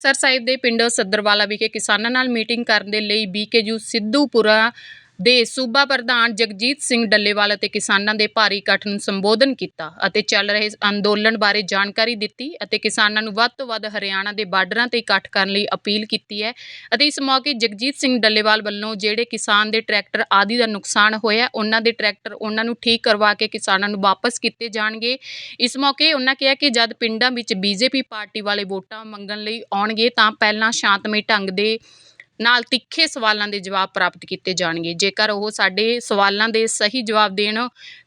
Sir ਸਾਹਿਬ ਦੇ ਪਿੰਡ ਸੱਦਰਵਾਲਾ ਵਿਖੇ ਕਿਸਾਨਾਂ ਨਾਲ ਮੀਟਿੰਗ ਕਰਨ ਦੇ ਲਈ ਬੀਕੇਯੂ ਸਿੱਧੂਪੁਰਾ ਦੇ ਸੂਬਾ ਪ੍ਰਧਾਨ ਜਗਜੀਤ ਸਿੰਘ ਡੱਲੇਵਾਲ ਅਤੇ ਕਿਸਾਨਾਂ ਦੇ ਭਾਰੀ ਇਕੱਠ ਨੂੰ ਸੰਬੋਧਨ ਕੀਤਾ ਅਤੇ ਚੱਲ ਰਹੇ ਅੰਦੋਲਨ ਬਾਰੇ ਜਾਣਕਾਰੀ ਦਿੱਤੀ ਅਤੇ ਕਿਸਾਨਾਂ ਨੂੰ ਵੱਧ ਤੋਂ ਵੱਧ ਹਰਿਆਣਾ ਦੇ ਬਾਰਡਰਾਂ ਤੇ ਇਕੱਠ ਕਰਨ ਲਈ ਅਪੀਲ ਕੀਤੀ ਹੈ ਅਤੇ ਇਸ ਮੌਕੇ ਜਗਜੀਤ ਸਿੰਘ ਡੱਲੇਵਾਲ ਵੱਲੋਂ ਜਿਹੜੇ ਕਿਸਾਨ ਦੇ ਟਰੈਕਟਰ ਆਦਿ ਦਾ ਨੁਕਸਾਨ ਹੋਇਆ, ਉਹਨਾਂ ਦੇ ਟਰੈਕਟਰ ਉਹਨਾਂ ਨੂੰ ਠੀਕ ਕਰਵਾ ਕੇ ਕਿਸਾਨਾਂ ਨੂੰ ਵਾਪਸ ਕੀਤੇ ਜਾਣਗੇ। ਇਸ ਮੌਕੇ ਉਹਨਾਂ ਕਿਹਾ ਕਿ ਜਦ ਪਿੰਡਾਂ ਵਿੱਚ ਬੀਜੇਪੀ ਪਾਰਟੀ ਵਾਲੇ ਵੋਟਾਂ ਮੰਗਣ ਲਈ ਆਉਣਗੇ ਤਾਂ ਪਹਿਲਾਂ ਸ਼ਾਂਤਮਈ ਢੰਗ ਦੇ ਨਾਲ ਤਿੱਖੇ ਸਵਾਲਾਂ ਦੇ ਜਵਾਬ ਪ੍ਰਾਪਤ ਕੀਤੇ ਜਾਣਗੇ। ਜੇਕਰ ਉਹ ਸਾਡੇ ਸਵਾਲਾਂ ਦੇ ਸਹੀ ਜਵਾਬ ਦੇਣ,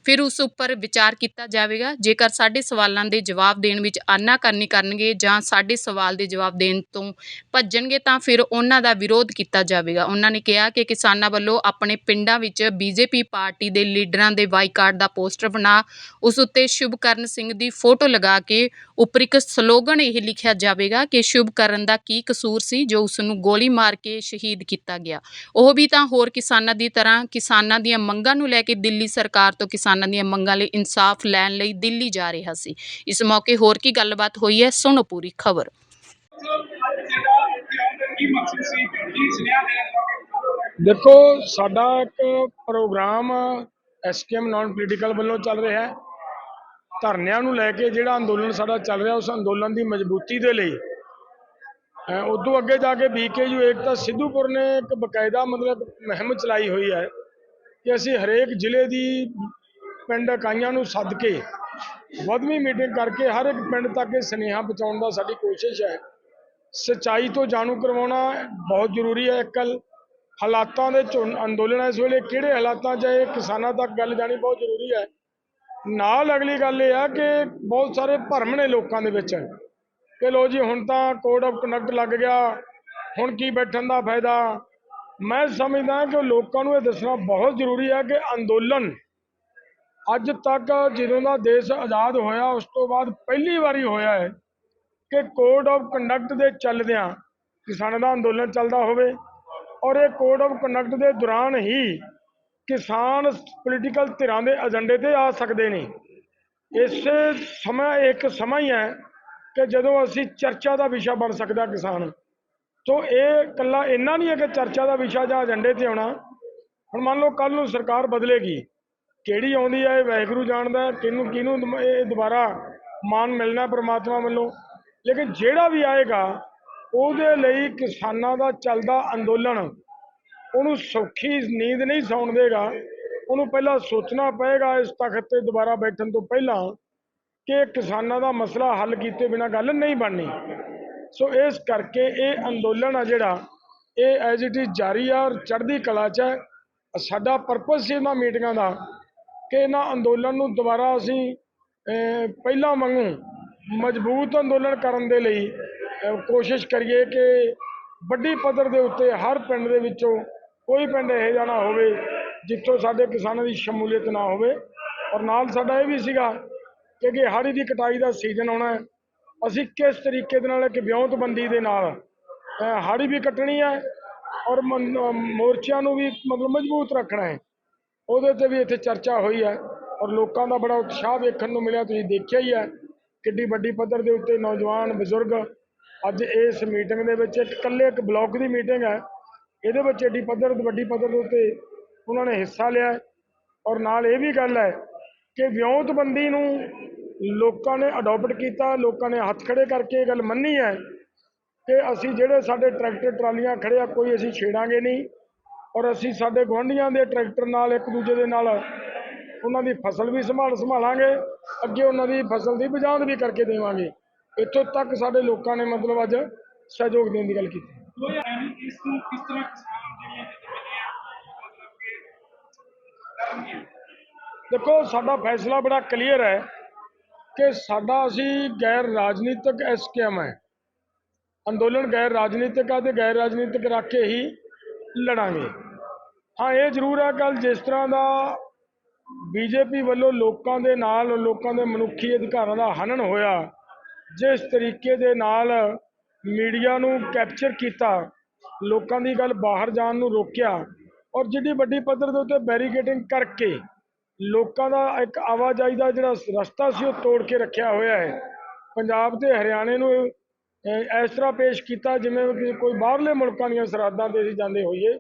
ਫਿਰ ਉਸ ਉੱਪਰ ਵਿਚਾਰ ਕੀਤਾ ਜਾਵੇਗਾ। ਜੇਕਰ ਸਾਡੇ ਸਵਾਲਾਂ ਦੇ ਜਵਾਬ ਦੇਣ ਵਿੱਚ ਆਨਾਕਾਨੀ ਕਰਨਗੇ ਜਾਂ ਸਾਡੇ ਸਵਾਲ ਦੇ ਜਵਾਬ ਦੇਣ ਤੋਂ ਭੱਜਣਗੇ, ਤਾਂ ਫਿਰ ਉਹਨਾਂ ਦਾ ਵਿਰੋਧ ਕੀਤਾ ਜਾਵੇਗਾ। ਉਹਨਾਂ ਨੇ ਕਿਹਾ ਕਿ ਕਿਸਾਨਾਂ ਵੱਲੋਂ ਆਪਣੇ ਪਿੰਡਾਂ ਵਿੱਚ ਬੀਜੇਪੀ ਪਾਰਟੀ ਦੇ ਲੀਡਰਾਂ ਦੇ ਬਾਈਕਾਟ ਦਾ ਪੋਸਟਰ ਬਣਾ, ਉਸ ਉੱਤੇ ਸ਼ੁਭਕਰਨ ਸਿੰਘ ਦੀ ਫੋਟੋ ਲਗਾ ਕੇ ਉੱਪਰ ਇੱਕ ਸਲੋਗਨ ਇਹ ਲਿਖਿਆ ਜਾਵੇਗਾ ਕਿ ਸ਼ੁਭਕਰਨ ਦਾ ਕੀ ਕਸੂਰ ਸੀ, ਜੋ ਉਸ ਨੂੰ ਗੋਲੀ ਮਾਰ ਕੇ ਸ਼ਹੀਦ ਕੀਤਾ ਗਿਆ। ਉਹ ਵੀ ਤਾਂ ਹੋਰ ਕਿਸਾਨਾਂ ਦੀ ਤਰ੍ਹਾਂ ਕਿਸਾਨਾਂ ਦੀਆਂ ਮੰਗਾਂ ਨੂੰ ਲੈ ਕੇ ਦਿੱਲੀ ਸਰਕਾਰ ਤੋਂ ਕਿਸਾਨਾਂ ਦੀਆਂ ਮੰਗਾਂ ਲਈ ਇਨਸਾਫ ਲੈਣ ਲਈ ਦਿੱਲੀ ਜਾ ਰਿਹਾ ਸੀ। ਇਸ ਮੌਕੇ ਹੋਰ ਕੀ ਗੱਲਬਾਤ ਹੋਈ ਹੈ, ਸੁਣੋ ਪੂਰੀ ਖਬਰ। ਦੇਖੋ, ਸਾਡਾ ਇੱਕ ਪ੍ਰੋਗਰਾਮ ਐਸਕੇਐਮ ਨਾਨ ਪੋਲੀਟੀਕਲ ਵੱਲੋਂ ਚੱਲ ਰਿਹਾ ਹੈ। ਧਰਨਿਆਂ ਨੂੰ ਲੈ ਕੇ ਜਿਹੜਾ ਅੰਦੋਲਨ ਸਾਡਾ ਚੱਲ ਰਿਹਾ, ਉਸ ਅੰਦੋਲਨ ਦੀ ਮਜ਼ਬੂਤੀ ਦੇ ਲਈ ਉਦੋਂ ਅੱਗੇ ਜਾ ਕੇ ਬੀਕੇਯੂ ਏਕਤਾ ਸਿੱਧੂਪੁਰ ਨੇ ਇੱਕ ਬਕਾਇਦਾ ਮਤਲਬ ਮੁਹਿੰਮ ਚਲਾਈ ਹੋਈ ਹੈ ਕਿ ਅਸੀਂ ਹਰੇਕ ਜ਼ਿਲ੍ਹੇ ਦੀ ਪਿੰਡ ਇਕਾਈਆਂ ਨੂੰ ਸੱਦ ਕੇ ਵਧਵੀਂ ਮੀਟਿੰਗ ਕਰਕੇ ਹਰ ਇੱਕ ਪਿੰਡ ਤੱਕ ਇਹ ਸੁਨੇਹਾ ਪਹੁੰਚਾਉਣ ਦਾ ਸਾਡੀ ਕੋਸ਼ਿਸ਼ ਹੈ। ਸੱਚਾਈ ਤੋਂ ਜਾਣੂ ਕਰਵਾਉਣਾ ਬਹੁਤ ਜ਼ਰੂਰੀ ਹੈ। ਕੱਲ ਹਾਲਾਤਾਂ ਦੇ ਝੁੰ ਅੰਦੋਲਨ ਇਸ ਵੇਲੇ ਕਿਹੜੇ ਹਾਲਾਤਾਂ 'ਚ ਹੈ ਕਿਸਾਨਾਂ ਤੱਕ ਗੱਲ ਜਾਣੀ ਬਹੁਤ ਜ਼ਰੂਰੀ ਹੈ। ਨਾਲ ਅਗਲੀ ਗੱਲ ਇਹ ਆ ਕਿ ਬਹੁਤ ਸਾਰੇ ਭਰਮ ਨੇ ਲੋਕਾਂ ਦੇ ਵਿੱਚ। ਕਿ ਲੋ ਜੀ, ਹੁਣ ਤਾਂ ਕੋਡ ਆਫ ਕੰਡਕਟ ਲੱਗ ਗਿਆ। ਹੁਣ ਕੀ ਬੈਠਣ ਦਾ ਫਾਇਦਾ? ਮੈਂ ਸਮਝਦਾ ਕਿ ਲੋਕਾਂ ਨੂੰ ਇਹ ਦੱਸਣਾ ਬਹੁਤ ਜ਼ਰੂਰੀ ਹੈ ਕਿ ਅੰਦੋਲਨ ਅੱਜ ਤੱਕ ਜਦੋਂ ਦਾ ਦੇਸ਼ ਆਜ਼ਾਦ ਹੋਇਆ, ਉਸ ਤੋਂ ਬਾਅਦ ਪਹਿਲੀ ਵਾਰੀ ਹੋਇਆ ਹੈ ਕਿ ਕੋਡ ਆਫ ਕੰਡਕਟ ਦੇ ਚੱਲਦਿਆਂ ਕਿਸਾਨਾਂ ਦਾ ਅੰਦੋਲਨ ਚੱਲਦਾ ਹੋਵੇ ਔਰ ਇਹ ਕੋਡ ਆਫ ਕੰਡਕਟ ਦੇ ਦੌਰਾਨ ਹੀ ਕਿਸਾਨ ਪੋਲੀਟੀਕਲ ਧਿਰਾਂ ਦੇ ਏਜੰਡੇ ਤੇ ਆ ਸਕਦੇ ਨੇ। ਇਸੇ ਸਮਾਂ, ਇੱਕ ਸਮਾਂ ਹੀ ਹੈ ਕਿ ਜਦੋਂ ਅਸੀਂ ਚਰਚਾ ਦਾ ਵਿਸ਼ਾ ਬਣ ਸਕਦਾ ਕਿਸਾਨ ਸੋ ਇਹ ਇਕੱਲਾ ਇੰਨਾ ਨਹੀਂ ਹੈ ਕਿ ਚਰਚਾ ਦਾ ਵਿਸ਼ਾ ਜਾਂ ਏਜੰਡੇ ਤੇ ਆਉਣਾ। ਹੁਣ ਮੰਨ ਲਓ ਕੱਲ ਨੂੰ ਸਰਕਾਰ ਬਦਲੇਗੀ ਕਿਹੜੀ ਆਉਂਦੀ ਹੈ ਇਹ ਵਾਹਿਗੁਰੂ ਜਾਣਦਾ ਹੈ, ਕਿਹਨੂੰ ਕਿਹਨੂੰ ਇਹ ਦੁਬਾਰਾ ਮਾਨ ਮਿਲਣਾ ਪ੍ਰਮਾਤਮਾ ਵੱਲੋਂ। ਲੇਕਿਨ ਜਿਹੜਾ ਵੀ ਆਏਗਾ ਉਹਦੇ ਲਈ ਕਿਸਾਨਾਂ ਦਾ ਚੱਲਦਾ ਅੰਦੋਲਨ ਉਹਨੂੰ ਸੌਖੀ ਨੀਂਦ ਨਹੀਂ ਸੌਣ ਦੇਗਾ। ਉਹਨੂੰ ਪਹਿਲਾਂ ਸੋਚਣਾ ਪਏਗਾ ਇਸ ਤਖਤ ਤੇ ਦੁਬਾਰਾ ਬੈਠਣ ਤੋਂ ਪਹਿਲਾਂ। ਕਿ ਕਿਸਾਨਾਂ ਦਾ ਮਸਲਾ ਹੱਲ ਕੀਤੇ ਬਿਨਾਂ ਗੱਲ ਨਹੀਂ ਬਣਨੀ। ਸੋ ਇਸ ਕਰਕੇ ਇਹ ਅੰਦੋਲਨ ਆ ਜਿਹੜਾ, ਇਹ ਐਜ਼ ਇਟ ਇਜ਼ ਜਾਰੀ ਆ ਔਰ ਚੜ੍ਹਦੀ ਕਲਾ 'ਚ ਹੈ ਸਾਡਾ ਪਰਪਸ ਸੀ ਇਹਨਾਂ ਮੀਟਿੰਗਾਂ ਦਾ ਕਿ ਇਹਨਾਂ ਅੰਦੋਲਨ ਨੂੰ ਦੁਬਾਰਾ ਅਸੀਂ ਪਹਿਲਾਂ ਵਾਂਗੂ ਮਜ਼ਬੂਤ ਅੰਦੋਲਨ ਕਰਨ ਦੇ ਲਈ ਕੋਸ਼ਿਸ਼ ਕਰੀਏ ਕਿ ਵੱਡੀ ਪੱਧਰ ਦੇ ਉੱਤੇ ਹਰ ਪਿੰਡ ਦੇ ਵਿੱਚੋਂ ਕੋਈ ਪਿੰਡ ਇਹੋ ਜਿਹਾ ਨਾ ਹੋਵੇ ਜਿੱਥੋਂ ਸਾਡੇ ਕਿਸਾਨਾਂ ਦੀ ਸ਼ਮੂਲੀਅਤ ਨਾ ਹੋਵੇ। ਔਰ ਨਾਲ ਸਾਡਾ ਇਹ ਵੀ ਸੀਗਾ ਕਿ ਅੱਗੇ ਹਾੜੀ ਦੀ ਕਟਾਈ ਦਾ ਸੀਜ਼ਨ ਆਉਣਾ ਅਸੀਂ ਕਿਸ ਤਰੀਕੇ ਦੇ ਨਾਲ ਇੱਕ ਵਿਉਂਤਬੰਦੀ ਦੇ ਨਾਲ ਹਾੜੀ ਵੀ ਕੱਟਣੀ ਹੈ ਔਰ ਮੋਰਚਿਆਂ ਨੂੰ ਵੀ ਮਤਲਬ ਮਜ਼ਬੂਤ ਰੱਖਣਾ ਹੈ। ਉਹਦੇ ਤੇ ਵੀ ਇੱਥੇ ਚਰਚਾ ਹੋਈ ਹੈ ਔਰ ਲੋਕਾਂ ਦਾ ਬੜਾ ਉਤਸ਼ਾਹ ਵੇਖਣ ਨੂੰ ਮਿਲਿਆ, ਤੁਸੀਂ ਦੇਖਿਆ ਹੀ ਹੈ ਕਿੱਡੀ ਵੱਡੀ ਪੱਧਰ ਦੇ ਉੱਤੇ ਨੌਜਵਾਨ ਬਜ਼ੁਰਗ ਅੱਜ ਇਸ ਮੀਟਿੰਗ ਦੇ ਵਿੱਚ ਇੱਕ ਇਕੱਲੇ ਇੱਕ ਬਲਾਕ ਦੀ ਮੀਟਿੰਗ ਹੈ। ਇਹਦੇ ਵਿੱਚ ਏਡੀ ਪੱਧਰ, ਵੱਡੀ ਪੱਧਰ ਦੇ ਉੱਤੇ ਉਹਨਾਂ ਨੇ ਹਿੱਸਾ ਲਿਆ ਔਰ ਨਾਲ ਇਹ ਵੀ ਗੱਲ ਹੈ ਕਿ ਵਿਉਂਤਬੰਦੀ ਨੂੰ ਲੋਕਾਂ ਨੇ ਅਡਾਪਟ ਕੀਤਾ ਲੋਕਾਂ ਨੇ ਹੱਥ ਖੜੇ ਕਰਕੇ ਇਹ ਗੱਲ ਮੰਨੀ ਹੈ ਕਿ ਅਸੀਂ ਜਿਹੜੇ ਸਾਡੇ ਟਰੈਕਟਰ ਟਰਾਲੀਆਂ ਖੜੇ ਆ ਕੋਈ ਅਸੀਂ ਛੇੜਾਂਗੇ ਨਹੀਂ ਔਰ ਅਸੀਂ ਸਾਡੇ ਗੁਆਂਢੀਆਂ ਦੇ ਟਰੈਕਟਰ ਨਾਲ ਇੱਕ ਦੂਜੇ ਦੇ ਨਾਲ ਉਹਨਾਂ ਦੀ ਫਸਲ ਵੀ ਸੰਭਾਲ ਸੰਭਾਲਾਂਗੇ ਅੱਗੇ ਉਹਨਾਂ ਦੀ ਫਸਲ ਦੀ ਬਜਾਂਦ ਵੀ ਕਰਕੇ ਦੇਵਾਂਗੇ। ਇੱਥੋਂ ਤੱਕ ਸਾਡੇ ਲੋਕਾਂ ਨੇ ਮਤਲਬ ਅੱਜ ਸਹਿਯੋਗ ਦੇਣ ਦੀ ਗੱਲ ਕੀਤੀ। ਇਸ ਨੂੰ ਕਿਸ ਤਰ੍ਹਾਂ ਦੇਖੋ ਸਾਡਾ ਫੈਸਲਾ ਬੜਾ ਕਲੀਅਰ ਹੈ। ਕਿ ਸਾਡਾ ਅਸੀਂ ਗੈਰ ਰਾਜਨੀਤਿਕ ਐਸਕੇਐਮ ਹੈ। ਅੰਦੋਲਨ ਗੈਰ ਰਾਜਨੀਤਿਕ ਹੈ ਤੇ ਗੈਰ ਰਾਜਨੀਤਿਕ ਰੱਖ ਕੇ ਹੀ ਲੜਾਂਗੇ। ਹਾਂ, ਇਹ ਜ਼ਰੂਰ ਹੈ ਕੱਲ ਜਿਸ ਤਰ੍ਹਾਂ ਦਾ ਬੀਜੇਪੀ ਵੱਲੋਂ ਲੋਕਾਂ ਦੇ ਨਾਲ, ਲੋਕਾਂ ਦੇ ਮਨੁੱਖੀ ਅਧਿਕਾਰਾਂ ਦਾ ਹਨਨ ਹੋਇਆ, ਜਿਸ ਤਰੀਕੇ ਦੇ ਨਾਲ ਮੀਡੀਆ ਨੂੰ ਕੈਪਚਰ ਕੀਤਾ, ਲੋਕਾਂ ਦੀ ਗੱਲ ਬਾਹਰ ਜਾਣ ਨੂੰ ਰੋਕਿਆ, ਔਰ ਜਿੱਡੀ ਵੱਡੀ ਪੱਧਰ ਦੇ ਉੱਤੇ ਬੈਰੀਕੇਡਿੰਗ ਕਰਕੇ ਲੋਕਾਂ ਦਾ ਇੱਕ ਆਵਾਜਾਈ ਦਾ ਜਿਹੜਾ ਰਸਤਾ ਸੀ ਉਹ ਤੋੜ ਕੇ ਰੱਖਿਆ ਹੋਇਆ ਹੈ। ਪੰਜਾਬ ਤੇ ਹਰਿਆਣੇ ਨੂੰ ਇਸ ਤਰ੍ਹਾਂ ਪੇਸ਼ ਕੀਤਾ ਜਿਵੇਂ ਕਿ ਕੋਈ ਬਾਹਰਲੇ ਮੁਲਕਾਂ ਦੀਆਂ ਸਰਹੱਦਾਂ ਤੇ ਅਸੀਂ ਜਾਂਦੇ ਹੋਈਏ।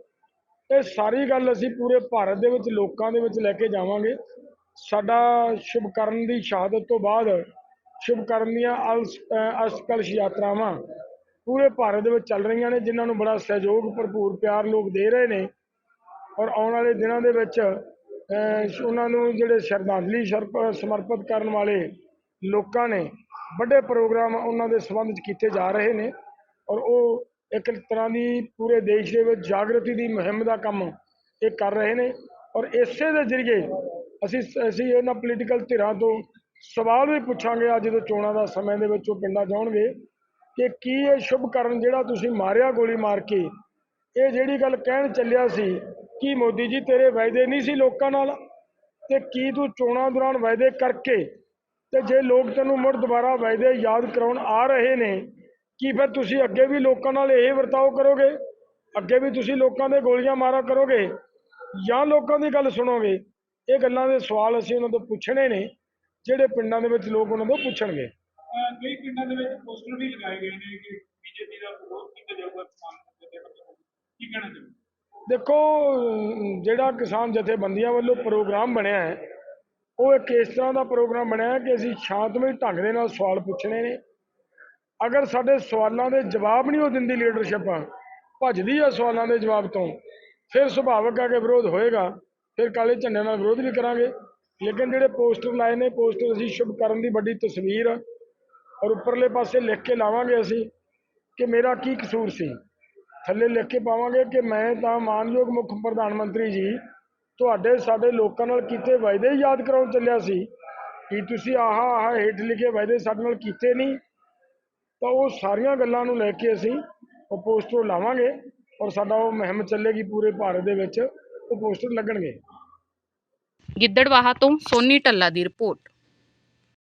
ਇਹ ਸਾਰੀ ਗੱਲ ਅਸੀਂ ਪੂਰੇ ਭਾਰਤ ਦੇ ਵਿੱਚ, ਲੋਕਾਂ ਦੇ ਵਿੱਚ ਲੈ ਕੇ ਜਾਵਾਂਗੇ। ਸਾਡਾ ਸ਼ੁਭਕਰਨ ਦੀ ਸ਼ਹਾਦਤ ਤੋਂ ਬਾਅਦ ਸ਼ੁਭਕਰਨ ਦੀਆਂ ਅਲਸ- ਅਸਕਲਸ਼ ਯਾਤਰਾਵਾਂ ਪੂਰੇ ਭਾਰਤ ਦੇ ਵਿੱਚ ਚੱਲ ਰਹੀਆਂ ਨੇ, ਜਿਨ੍ਹਾਂ ਨੂੰ ਬੜਾ ਸਹਿਯੋਗ, ਭਰਪੂਰ ਪਿਆਰ ਲੋਕ ਦੇ ਰਹੇ ਨੇ। ਔਰ ਆਉਣ ਵਾਲੇ ਦਿਨਾਂ ਦੇ ਵਿੱਚ ਉਹਨਾਂ ਨੂੰ ਜਿਹੜੇ ਸ਼ਰਧਾਂਜਲੀ ਸ਼ਰਪ- ਸਮਰਪਿਤ ਕਰਨ ਵਾਲੇ ਲੋਕਾਂ ਨੇ ਵੱਡੇ ਪ੍ਰੋਗਰਾਮ ਉਹਨਾਂ ਦੇ ਸੰਬੰਧ 'ਚ ਕੀਤੇ ਜਾ ਰਹੇ ਨੇ ਔਰ ਉਹ ਇੱਕ ਤਰ੍ਹਾਂ ਦੀ ਪੂਰੇ ਦੇਸ਼ ਦੇ ਵਿੱਚ ਜਾਗਰਤੀ ਦੀ ਮੁਹਿੰਮ ਦਾ ਕੰਮ ਇਹ ਕਰ ਰਹੇ ਨੇ ਔਰ ਇਸੇ ਦੇ ਜ਼ਰੀਏ ਅਸੀਂ ਅਸੀਂ ਇਹਨਾਂ ਪੋਲੀਟੀਕਲ ਧਿਰਾਂ ਤੋਂ ਸਵਾਲ ਵੀ ਪੁੱਛਾਂਗੇ ਅੱਜ ਜਦੋਂ ਚੋਣਾਂ ਦਾ ਸਮੇਂ ਦੇ ਵਿੱਚ ਉਹ ਪਿੰਡਾਂ ਜਾਣਗੇ ਕਿ ਕੀ ਇਹ ਸ਼ੁਭ ਕਰਨ ਜਿਹੜਾ ਤੁਸੀਂ ਮਾਰਿਆ ਗੋਲੀ ਮਾਰ ਕੇ ਇਹ ਜਿਹੜੀ ਗੱਲ ਕਹਿਣ ਚੱਲਿਆ ਸੀ ਕੀ ਮੋਦੀ ਜੀ, ਤੇਰੇ ਵਾਅਦੇ ਨਹੀਂ ਸੀ ਲੋਕਾਂ ਨਾਲ? ਤੇ ਕੀ ਤੂੰ ਚੋਣਾਂ ਦੌਰਾਨ ਵਾਅਦੇ ਕਰਕੇ ਤੇ ਜੇ ਲੋਕ ਤੈਨੂੰ ਮੁੜ ਦੁਬਾਰਾ ਵਾਅਦੇ ਯਾਦ ਕਰਾਉਣ ਆ ਰਹੇ ਨੇ, ਕੀ ਫਿਰ ਤੁਸੀਂ ਅੱਗੇ ਵੀ ਲੋਕਾਂ ਨਾਲ ਇਹ ਵਰਤਾਓ ਕਰੋਗੇ? ਅੱਗੇ ਵੀ ਤੁਸੀਂ ਲੋਕਾਂ ਦੇ ਗੋਲੀਆਂ ਮਾਰਾ ਕਰੋਗੇ? ਜਾਂ ਲੋਕਾਂ ਦੀ ਗੱਲ ਸੁਣੋਗੇ? ਇਹ ਗੱਲਾਂ ਦੇ ਸਵਾਲ ਅਸੀਂ ਉਹਨਾਂ ਤੋਂ ਪੁੱਛਣੇ ਨੇ, ਜਿਹੜੇ ਪਿੰਡਾਂ ਦੇ ਵਿੱਚ ਲੋਕ ਉਹਨਾਂ ਤੋਂ ਪੁੱਛਣਗੇ। ਕਈ ਪਿੰਡਾਂ ਦੇ ਵਿੱਚ ਪੋਸਟਰ ਵੀ ਲਗਾਏ ਗਏ ਨੇ ਕਿ ਬੀਜੇਪੀ ਦਾ ਵਿਰੋਧ ਕੀਤਾ ਜਾਊਗਾ, ਕਿਸਾਨ ਕੀ ਕਹਿਣਾ ਚਾਹੁੰਦੇ ਦੇਖੋ, ਜਿਹੜਾ ਕਿਸਾਨ ਜਥੇਬੰਦੀਆਂ ਵੱਲੋਂ ਪ੍ਰੋਗਰਾਮ ਬਣਿਆ ਹੈ, ਉਹ ਇੱਕ ਇਸ ਤਰ੍ਹਾਂ ਦਾ ਪ੍ਰੋਗਰਾਮ ਬਣਿਆ ਕਿ ਅਸੀਂ ਸ਼ਾਂਤਮਈ ਢੰਗ ਦੇ ਨਾਲ ਸਵਾਲ ਪੁੱਛਣੇ ਨੇ। ਅਗਰ ਸਾਡੇ ਸਵਾਲਾਂ ਦੇ ਜਵਾਬ ਨਹੀਂ ਉਹ ਦਿੰਦੀ ਲੀਡਰਸ਼ਿਪ, ਭੱਜਦੀ ਆ ਸਵਾਲਾਂ ਦੇ ਜਵਾਬ ਤੋਂ, ਫਿਰ ਸੁਭਾਵਕ ਆ ਕਿ ਵਿਰੋਧ ਹੋਏਗਾ, ਫਿਰ ਕਾਲੇ ਝੰਡੇ ਨਾਲ ਵਿਰੋਧ ਵੀ ਕਰਾਂਗੇ। ਲੇਕਿਨ ਜਿਹੜੇ ਪੋਸਟਰ ਲਾਏ ਨੇ, ਪੋਸਟਰ ਅਸੀਂ ਸ਼ੁਭ ਕਰਨ ਦੀ ਵੱਡੀ ਤਸਵੀਰ ਔਰ ਉੱਪਰਲੇ ਪਾਸੇ ਲਿਖ ਕੇ ਲਾਵਾਂਗੇ ਅਸੀਂ ਕਿ ਮੇਰਾ ਕੀ ਕਸੂਰ ਸੀ। ਥੱਲੇ ਲਿਖ ਕੇ ਪਾਵਾਂਗੇ ਕਿ ਮੈਂ ਤਾਂ ਮਾਨਯੋਗ ਮੁੱਖ ਪ੍ਰਧਾਨ ਮੰਤਰੀ ਜੀ, ਤੁਹਾਡੇ, ਸਾਡੇ ਲੋਕਾਂ ਨਾਲ ਕੀਤੇ ਵਾਅਦੇ ਹੀ ਯਾਦ ਕਰਾਉਣ ਚੱਲਿਆ ਸੀ। ਕਿ ਤੁਸੀਂ ਆਹਾ ਆਹਾ ਹੇਠ ਲਿਖੇ ਵਾਅਦੇ ਸਾਡੇ ਨਾਲ ਕੀਤੇ ਨਹੀਂ? ਤਾਂ ਉਹ ਸਾਰੀਆਂ ਗੱਲਾਂ ਨੂੰ ਲੈ ਕੇ ਅਸੀਂ ਉਹ ਪੋਸਟਰ ਲਾਵਾਂਗੇ ਔਰ ਸਾਡਾ ਉਹ ਮੁਹਿੰਮ ਚੱਲੇਗੀ ਪੂਰੇ ਭਾਰਤ ਦੇ ਵਿੱਚ, ਉਹ ਪੋਸਟਰ ਲੱਗਣਗੇ। ਗਿੱਦੜਵਾਹਾ ਤੋਂ ਸੋਨੀ ਟੱਲਾ ਦੀ ਰਿਪੋਰਟ।